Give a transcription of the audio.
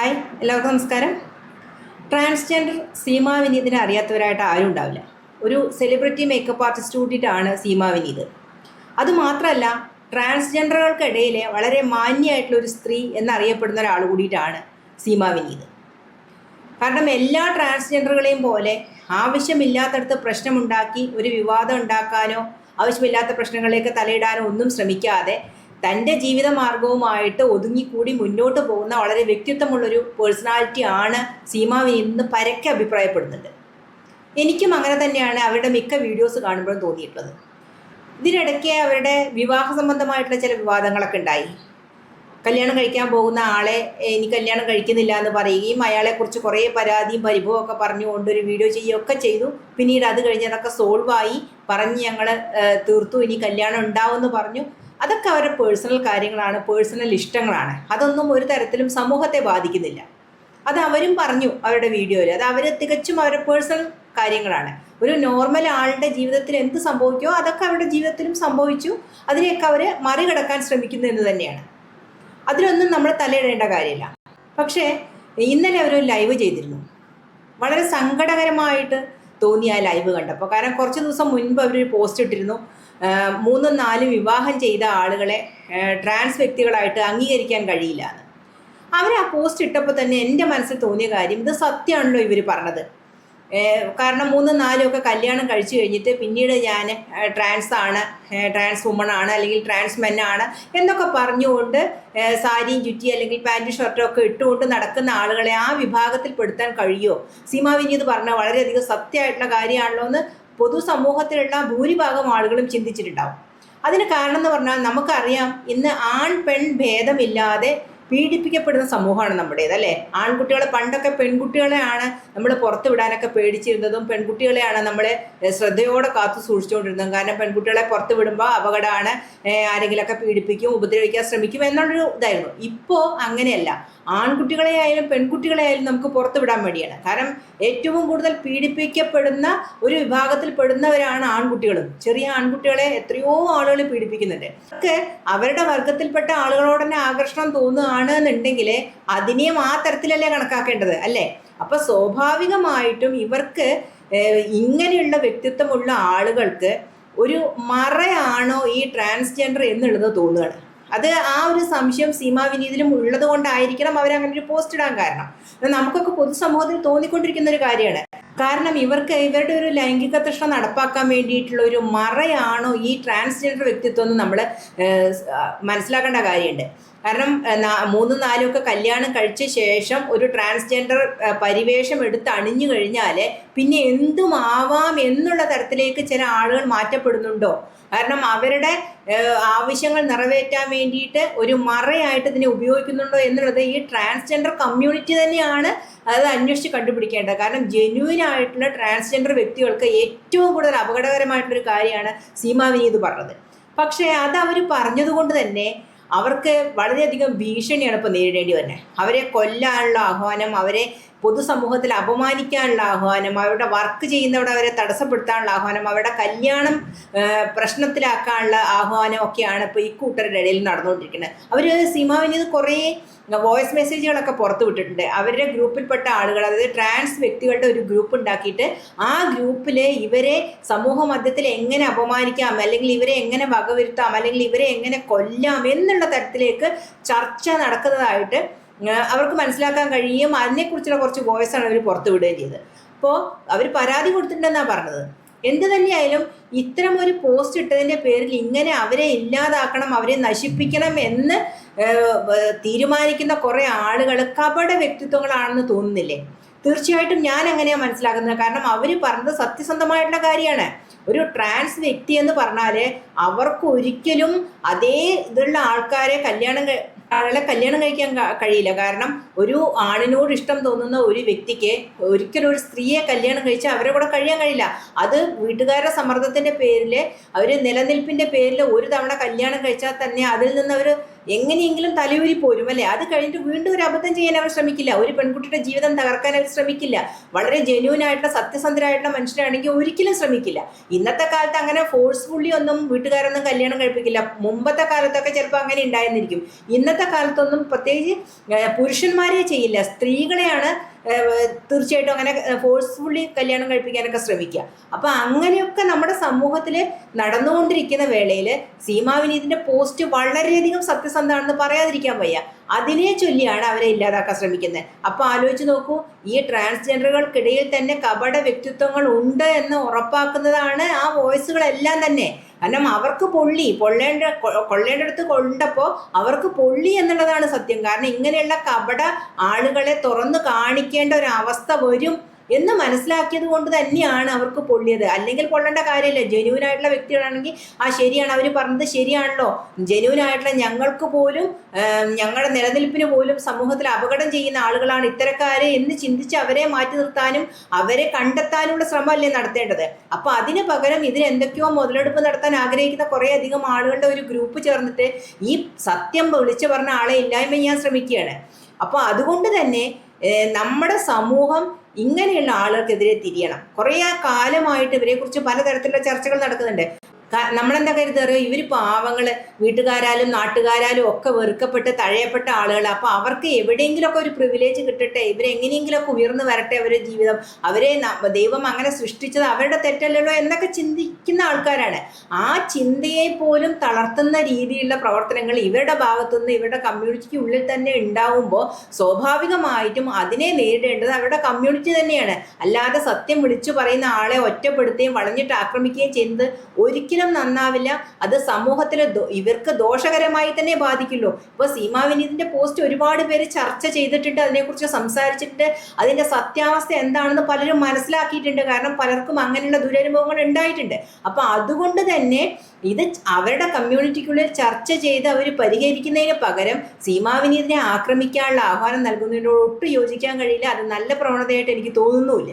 Hi എല്ലാവർക്കും നമസ്കാരം. Transgender Seema വിനീതിനെ അറിയാത്തവരായിട്ട് ആരും ഉണ്ടാവില്ല. ഒരു സെലിബ്രിറ്റി മേക്കപ്പ് ആർട്ടിസ്റ്റ് കൂടിയിട്ടാണ് സീമാ വിനീത് അതുമാത്രമല്ല ട്രാൻസ്ജെൻഡറുകൾക്കിടയിലെ വളരെ മാന്യമായിട്ടുള്ള ഒരു സ്ത്രീ എന്നറിയപ്പെടുന്ന ഒരാൾ കൂടിയിട്ടാണ് സീമാ വിനീത് കാരണം എല്ലാ ട്രാൻസ്ജെൻഡറുകളെയും പോലെ ആവശ്യമില്ലാത്തടത്ത് പ്രശ്നമുണ്ടാക്കി ഒരു വിവാദം ഉണ്ടാക്കാനോ ആവശ്യമില്ലാത്ത പ്രശ്നങ്ങളിലേക്ക് തലയിടാനോ ഒന്നും ശ്രമിക്കാതെ തന്റെ ജീവിത മാർഗവുമായിട്ട് ഒതുങ്ങിക്കൂടി മുന്നോട്ട് പോകുന്ന വളരെ വ്യക്തിത്വമുള്ളൊരു പേഴ്സണാലിറ്റി ആണ് സീമാ എന്ന് പരക്കെ അഭിപ്രായപ്പെടുന്നുണ്ട്. എനിക്കും അങ്ങനെ തന്നെയാണ് അവരുടെ മിക്ക വീഡിയോസ് കാണുമ്പോഴും തോന്നിയിട്ടുള്ളത്. ഇതിനിടയ്ക്ക് അവരുടെ വിവാഹ സംബന്ധമായിട്ടുള്ള ചില വിവാദങ്ങളൊക്കെ ഉണ്ടായി. കല്യാണം കഴിക്കാൻ പോകുന്ന ആളെ ഇനി കല്യാണം കഴിക്കുന്നില്ല എന്ന് പറയുകയും അയാളെക്കുറിച്ച് കുറേ പരാതിയും പരിഭവമൊക്കെ പറഞ്ഞുകൊണ്ട് ഒരു വീഡിയോ ചെയ്യുകയൊക്കെ ചെയ്തു. പിന്നീട് അത് കഴിഞ്ഞ് അതൊക്കെ സോൾവായി പറഞ്ഞ് ഞങ്ങൾ തീർത്തു ഇനി കല്യാണം ഉണ്ടാവുമെന്ന് പറഞ്ഞു. അതൊക്കെ അവരുടെ പേഴ്സണൽ കാര്യങ്ങളാണ് പേഴ്സണൽ ഇഷ്ടങ്ങളാണ്. അതൊന്നും ഒരു തരത്തിലും സമൂഹത്തെ ബാധിക്കുന്നില്ല. അത് അവരും പറഞ്ഞു അവരുടെ വീഡിയോയിൽ അത് അവർ തികച്ചും അവരുടെ പേഴ്സണൽ കാര്യങ്ങളാണ്. ഒരു നോർമൽ ആളുടെ ജീവിതത്തിൽ എന്ത് സംഭവിക്കുമോ അതൊക്കെ അവരുടെ ജീവിതത്തിലും സംഭവിച്ചു. അതിനെയൊക്കെ അവർ മറികടക്കാൻ ശ്രമിക്കുന്നു എന്ന് തന്നെയാണ്. അതിലൊന്നും നമ്മൾ തലയിടേണ്ട കാര്യമില്ല. പക്ഷേ ഇന്നലെ അവർ ലൈവ് ചെയ്തിരുന്നു. വളരെ സങ്കടകരമായിട്ട് തോന്നിയ ആ ലൈവ് കണ്ടപ്പോൾ കാരണം കുറച്ച് ദിവസം മുൻപ് അവർ പോസ്റ്റ് ഇട്ടിരുന്നു. മൂന്നും നാലും വിവാഹം ചെയ്ത ആളുകളെ ട്രാൻസ് വ്യക്തികളായിട്ട് അംഗീകരിക്കാൻ കഴിയില്ല അവർ ആ പോസ്റ്റ് ഇട്ടപ്പോൾ തന്നെ എന്റെ മനസ്സിൽ തോന്നിയ കാര്യം ഇത് സത്യമാണല്ലോ ഇവർ പറഞ്ഞത്. കാരണം മൂന്നും നാലും ഒക്കെ കല്യാണം കഴിച്ചു കഴിഞ്ഞിട്ട് പിന്നീട് ഞാൻ ട്രാൻസ് ആണ് ട്രാൻസ് വുമൺ ആണ് അല്ലെങ്കിൽ ട്രാൻസ് മെൻ ആണ് എന്നൊക്കെ പറഞ്ഞുകൊണ്ട് സാരിയും ചുറ്റി അല്ലെങ്കിൽ പാന്റും ഷർട്ടും ഒക്കെ ഇട്ടുകൊണ്ട് നടക്കുന്ന ആളുകളെ ആ വിഭാഗത്തിൽ പെടുത്താൻ കഴിയുമോ സീമാ വിനീത് പറഞ്ഞ വളരെയധികം സത്യമായിട്ടുള്ള കാര്യമാണല്ലോ എന്ന് പൊതുസമൂഹത്തിലുള്ള ഭൂരിഭാഗം ആളുകളും ചിന്തിച്ചിട്ടുണ്ടാവും. അതിന് കാരണം എന്ന് പറഞ്ഞാൽ നമുക്കറിയാം ഇന്ന് ആൺ പെൺ ഭേദമില്ലാതെ പീഡിപ്പിക്കപ്പെടുന്ന സമൂഹമാണ് നമ്മുടേത് അല്ലേ? ആൺകുട്ടികളെ പണ്ടൊക്കെ പെൺകുട്ടികളെയാണ് നമ്മൾ പുറത്ത് വിടാനൊക്കെ പേടിച്ചിരുന്നതും പെൺകുട്ടികളെയാണ് നമ്മൾ ശ്രദ്ധയോടെ കാത്തു സൂക്ഷിച്ചുകൊണ്ടിരുന്നതും. കാരണം പെൺകുട്ടികളെ പുറത്ത് വിടുമ്പോൾ അപകടമാണ് ആരെങ്കിലുമൊക്കെ പീഡിപ്പിക്കും ഉപദ്രവിക്കാൻ ശ്രമിക്കും എന്നുള്ളൊരു ഇതായിരുന്നു. ഇപ്പോൾ അങ്ങനെയല്ല. ആൺകുട്ടികളെ ആയാലും പെൺകുട്ടികളെ ആയാലും നമുക്ക് പുറത്ത് വിടാൻ വേണ്ടിയാണ് കാരണം ഏറ്റവും കൂടുതൽ പീഡിപ്പിക്കപ്പെടുന്ന ഒരു വിഭാഗത്തിൽ പെടുന്നവരാണ് ആൺകുട്ടികളും. ചെറിയ ആൺകുട്ടികളെ എത്രയോ ആളുകൾ പീഡിപ്പിക്കുന്നുണ്ട്. ഒക്കെ അവരുടെ വർഗത്തിൽപ്പെട്ട ആളുകളോട് തന്നെ ആകർഷണം തോന്നുകയാണ് എന്നുണ്ടെങ്കിൽ അതിനെയും ആ തരത്തിലല്ലേ കണക്കാക്കേണ്ടത് അല്ലേ? അപ്പോൾ സ്വാഭാവികമായിട്ടും ഇവർക്ക് ഇങ്ങനെയുള്ള വ്യക്തിത്വമുള്ള ആളുകൾക്ക് ഒരു മറയാണോ ഈ ട്രാൻസ്ജെൻഡർ എന്നുള്ളത് തോന്നുകയാണ്. അത് ആ ഒരു സംശയം സീമാ വിനീതിലും ഉള്ളത് കൊണ്ടായിരിക്കണം അവരങ്ങനെ ഒരു പോസ്റ്റ് ഇടാൻ കാരണം. നമുക്കൊക്കെ പൊതുസമൂഹത്തിൽ തോന്നിക്കൊണ്ടിരിക്കുന്ന ഒരു കാര്യമാണ്. കാരണം ഇവർക്ക് ഇവരുടെ ഒരു ലൈംഗിക തൃഷ്ണ നടപ്പാക്കാൻ വേണ്ടിയിട്ടുള്ള ഒരു മറയാണോ ഈ ട്രാൻസ്ജെൻഡർ വ്യക്തിത്വം എന്ന് നമ്മൾ മനസ്സിലാക്കേണ്ട കാര്യമുണ്ട്. കാരണം മൂന്നും നാലും ഒക്കെ കല്യാണം കഴിച്ച ശേഷം ഒരു ട്രാൻസ്ജെൻഡർ പരിവേഷം എടുത്ത് അണിഞ്ഞു കഴിഞ്ഞാൽ പിന്നെ എന്തും ആവാം എന്നുള്ള തരത്തിലേക്ക് ചില ആളുകൾ മാറ്റപ്പെടുന്നുണ്ടോ? കാരണം അവരുടെ ആവശ്യങ്ങൾ നിറവേറ്റാൻ വേണ്ടിയിട്ട് ഒരു മറയായിട്ട് ഇതിനെ ഉപയോഗിക്കുന്നുണ്ടോ എന്നുള്ളത് ഈ ട്രാൻസ്ജെൻഡർ കമ്മ്യൂണിറ്റി തന്നെയാണ് അത് അന്വേഷിച്ച് കണ്ടുപിടിക്കേണ്ടത്. കാരണം ജെന്യൂൻ ആയിട്ടുള്ള ട്രാൻസ്ജെൻഡർ വ്യക്തികൾക്ക് ഏറ്റവും കൂടുതൽ അപകടകരമായിട്ടുള്ളൊരു കാര്യമാണ് സീമാവിനി ഇത് പറഞ്ഞത്. പക്ഷേ അത് അവർ പറഞ്ഞതുകൊണ്ട് തന്നെ അവർക്ക് വളരെയധികം ഭീഷണിയാണ് ഇപ്പോൾ നേരിടേണ്ടി വരുന്നത്. അവരെ കൊല്ലാനുള്ള ആഹ്വാനം അവരെ പൊതുസമൂഹത്തിൽ അപമാനിക്കാനുള്ള ആഹ്വാനം അവരുടെ വർക്ക് ചെയ്യുന്നവിടെ അവരെ തടസ്സപ്പെടുത്താനുള്ള ആഹ്വാനം അവരുടെ കല്യാണം പ്രശ്നത്തിലാക്കാനുള്ള ആഹ്വാനം ഒക്കെയാണ് ഇപ്പോൾ ഈ കൂട്ടരുടെ ഇടയിൽ നടന്നുകൊണ്ടിരിക്കുന്നത്. അവർ സീമാവിനീത് കുറേ വോയിസ് മെസ്സേജുകളൊക്കെ പുറത്തു വിട്ടിട്ടുണ്ട്. അവരുടെ ഗ്രൂപ്പിൽപ്പെട്ട ആളുകൾ അതായത് ട്രാൻസ് വ്യക്തികളുടെ ഒരു ഗ്രൂപ്പ് ഉണ്ടാക്കിയിട്ട് ആ ഗ്രൂപ്പിൽ ഇവരെ സമൂഹ മധ്യത്തിൽ എങ്ങനെ അപമാനിക്കാം അല്ലെങ്കിൽ ഇവരെ എങ്ങനെ വകവരുത്താം അല്ലെങ്കിൽ ഇവരെ എങ്ങനെ കൊല്ലാം എന്നുള്ള തരത്തിലേക്ക് ചർച്ച നടക്കുന്നതായിട്ട് അവർക്ക് മനസ്സിലാക്കാൻ കഴിയും. അതിനെക്കുറിച്ചുള്ള കുറച്ച് വോയിസ് ആണ് അവർ പുറത്തു വിടുകയും ചെയ്തത്. അപ്പോൾ അവർ പരാതി കൊടുത്തിട്ടുണ്ടെന്നാണ് പറഞ്ഞത്. എന്ത് തന്നെയായാലും ഇത്തരം ഒരു പോസ്റ്റ് ഇട്ടതിന്റെ പേരിൽ ഇങ്ങനെ അവരെ ഇല്ലാതാക്കണം അവരെ നശിപ്പിക്കണം എന്ന് തീരുമാനിക്കുന്ന കുറേ ആളുകൾ കപട വ്യക്തിത്വങ്ങളാണെന്ന് തോന്നുന്നില്ലേ? തീർച്ചയായിട്ടും ഞാൻ അങ്ങനെയാണ് മനസ്സിലാക്കുന്നത്. കാരണം അവർ പറഞ്ഞത് സത്യസന്ധമായിട്ടുള്ള കാര്യമാണ്. ഒരു ട്രാൻസ് വ്യക്തി എന്ന് പറഞ്ഞാൽ അവർക്ക് ഒരിക്കലും അതേ ഇതുള്ള ആൾക്കാരെ കല്യാണം ആളെ കല്യാണം കഴിക്കാൻ കഴിയില്ല. കാരണം ഒരു ആണിനോട് ഇഷ്ടം തോന്നുന്ന ഒരു വ്യക്തിക്ക് ഒരിക്കലും ഒരു സ്ത്രീയെ കല്യാണം കഴിച്ചാൽ അവരെ കൂടെ കഴിയാൻ കഴിയില്ല. അത് വീട്ടുകാരുടെ സമ്മർദ്ദത്തിന്റെ പേരിൽ അവർ നിലനിൽപ്പിന്റെ പേരിൽ ഒരു തവണ കല്യാണം കഴിച്ചാൽ തന്നെ അതിൽ നിന്ന് അവർ എങ്ങനെയെങ്കിലും തലയൂരി പോരും അല്ലേ? അത് കഴിഞ്ഞിട്ട് വീണ്ടും ഒരു അബദ്ധം ചെയ്യാൻ അവർ ശ്രമിക്കില്ല. ഒരു പെൺകുട്ടിയുടെ ജീവിതം തകർക്കാൻ അവർ ശ്രമിക്കില്ല. വളരെ ജെന്യൂൻ ആയിട്ടുള്ള സത്യസന്ധരായിട്ടുള്ള മനുഷ്യരാണെങ്കിൽ ഒരിക്കലും ശ്രമിക്കില്ല. ഇന്നത്തെ കാലത്ത് അങ്ങനെ ഫോഴ്സ്ഫുള്ളി ഒന്നും വീട്ടുകാരൊന്നും കല്യാണം കഴിപ്പിക്കില്ല. മുമ്പത്തെ കാലത്തൊക്കെ ചിലപ്പോൾ അങ്ങനെ ഉണ്ടായിരുന്നിരിക്കും. ഇന്നത്തെ കാലത്തൊന്നും പ്രത്യേകിച്ച് പുരുഷന്മാരെ ചെയ്യില്ല. സ്ത്രീകളെയാണ് തീർച്ചയായിട്ടും അങ്ങനെ ഫോഴ്സ്ഫുള്ളി കല്യാണം കഴിപ്പിക്കാനൊക്കെ ശ്രമിക്കുക. അപ്പോൾ അങ്ങനെയൊക്കെ നമ്മുടെ സമൂഹത്തിൽ നടന്നുകൊണ്ടിരിക്കുന്ന വേളയിൽ സീമാവിനീതിന്റെ പോസ്റ്റ് വളരെയധികം സത്യസന്ധമാണെന്ന് പറയാതിരിക്കാൻ വയ്യ. അതിനെ ചൊല്ലിയാണ് അവരെ ഇല്ലാതാക്കാൻ ശ്രമിക്കുന്നത്. അപ്പോൾ ആലോചിച്ച് നോക്കൂ ഈ ട്രാൻസ്ജെൻഡറുകൾക്കിടയിൽ തന്നെ കപട വ്യക്തിത്വങ്ങൾ ഉണ്ട് എന്ന് ഉറപ്പാക്കുന്നതാണ് ആ വോയിസുകളെല്ലാം തന്നെ. കാരണം അവർക്ക് പൊള്ളി. പൊള്ളേണ്ട കൊള്ളേണ്ടടുത്ത് കൊണ്ടപ്പോൾ അവർക്ക് പൊള്ളി എന്നുള്ളതാണ് സത്യം. കാരണം ഇങ്ങനെയുള്ള കപട ആളുകളെ തുറന്നു കാണിക്കേണ്ട ഒരു അവസ്ഥ വരും. എന്ന് മനസ്സിലാക്കിയത് കൊണ്ട് തന്നെയാണ് അവർക്ക് പൊള്ളിയത്. അല്ലെങ്കിൽ പൊള്ളേണ്ട കാര്യമില്ല. ജെന്യൂൻ ആയിട്ടുള്ള വ്യക്തികളാണെങ്കിൽ ആ ശരിയാണ്. അവർ പറഞ്ഞത് ശരിയാണല്ലോ. ജെന്യൂൻ ആയിട്ടുള്ള ഞങ്ങൾക്ക് പോലും ഞങ്ങളുടെ നിലനിൽപ്പിന് പോലും സമൂഹത്തിൽ അപകടം ചെയ്യുന്ന ആളുകളാണ് ഇത്തരക്കാരെ എന്ന് ചിന്തിച്ച് അവരെ മാറ്റി നിർത്താനും അവരെ കണ്ടെത്താനുള്ള ശ്രമമല്ലേ നടത്തേണ്ടത്. അപ്പോൾ അതിന് പകരം ഇതിന് എന്തൊക്കെയോ മുതലെടുപ്പ് നടത്താൻ ആഗ്രഹിക്കുന്ന കുറേ അധികം ആളുകളുടെ ഒരു ഗ്രൂപ്പ് ചേർന്നിട്ട് ഈ സത്യം വിളിച്ചു പറഞ്ഞ ആളെ ഇല്ലായ്മ ചെയ്യാൻ ശ്രമിക്കുകയാണ്. അപ്പോൾ അതുകൊണ്ട് തന്നെ നമ്മുടെ സമൂഹം ഇങ്ങനെയുള്ള ആളുകൾക്കെതിരെ തിരിയണം. കുറേ കാലമായിട്ട് ഇവരെക്കുറിച്ച് പലതരത്തിലുള്ള ചർച്ചകൾ നടക്കുന്നുണ്ട്. നമ്മളെന്താ അറിയോ? ഇവർ പാവങ്ങൾ വീട്ടുകാരാലും നാട്ടുകാരാലും ഒക്കെ വെറുക്കപ്പെട്ട് തഴയപ്പെട്ട ആളുകൾ അപ്പോൾ അവർക്ക് എവിടെയെങ്കിലുമൊക്കെ ഒരു പ്രിവിലേജ് കിട്ടട്ടെ. ഇവരെങ്ങനെയെങ്കിലുമൊക്കെ ഉയർന്നു വരട്ടെ അവരുടെ ജീവിതം. അവരെ ദൈവം അങ്ങനെ സൃഷ്ടിച്ചത് അവരുടെ തെറ്റല്ലല്ലോ എന്നൊക്കെ ചിന്തിക്കുന്ന ആൾക്കാരാണ്. ആ ചിന്തയെ പോലും തളർത്തുന്ന രീതിയിലുള്ള പ്രവർത്തനങ്ങൾ ഇവരുടെ ഭാഗത്തുനിന്ന് ഇവരുടെ കമ്മ്യൂണിറ്റിക്ക് ഉള്ളിൽ തന്നെ ഉണ്ടാവുമ്പോൾ സ്വാഭാവികമായിട്ടും അതിനെ നേരിടേണ്ടത് അവരുടെ കമ്മ്യൂണിറ്റി തന്നെയാണ്. അല്ലാതെ സത്യം വിളിച്ചു പറയുന്ന ആളെ ഒറ്റപ്പെടുത്തുകയും വളഞ്ഞിട്ട് ആക്രമിക്കുകയും ചെയ്യുന്നത് ഒരിക്കലും നന്നാവില്ല അത് സമൂഹത്തിൽ ഇവർക്ക് ദോഷകരമായി തന്നെ ബാധിക്കുള്ളൂ. ഇപ്പോൾ സീമാ പോസ്റ്റ് ഒരുപാട് പേര് ചർച്ച ചെയ്തിട്ടുണ്ട് അതിനെക്കുറിച്ച് സംസാരിച്ചിട്ട് അതിന്റെ സത്യാവസ്ഥ എന്താണെന്ന് പലരും മനസ്സിലാക്കിയിട്ടുണ്ട്. കാരണം പലർക്കും അങ്ങനെയുള്ള ദുരനുഭവങ്ങൾ ഉണ്ടായിട്ടുണ്ട്. അപ്പോൾ അതുകൊണ്ട് തന്നെ ഇത് അവരുടെ കമ്മ്യൂണിറ്റിക്കുള്ളിൽ ചർച്ച ചെയ്ത് അവർ പരിഹരിക്കുന്നതിന് പകരം സീമാ വിനീതിനെ ആക്രമിക്കാനുള്ള ആഹ്വാനം നൽകുന്നതിനോട് ഒട്ടും യോജിക്കാൻ കഴിയില്ല. അത് നല്ല പ്രവണതയായിട്ട് എനിക്ക് തോന്നുന്നുമില്ല.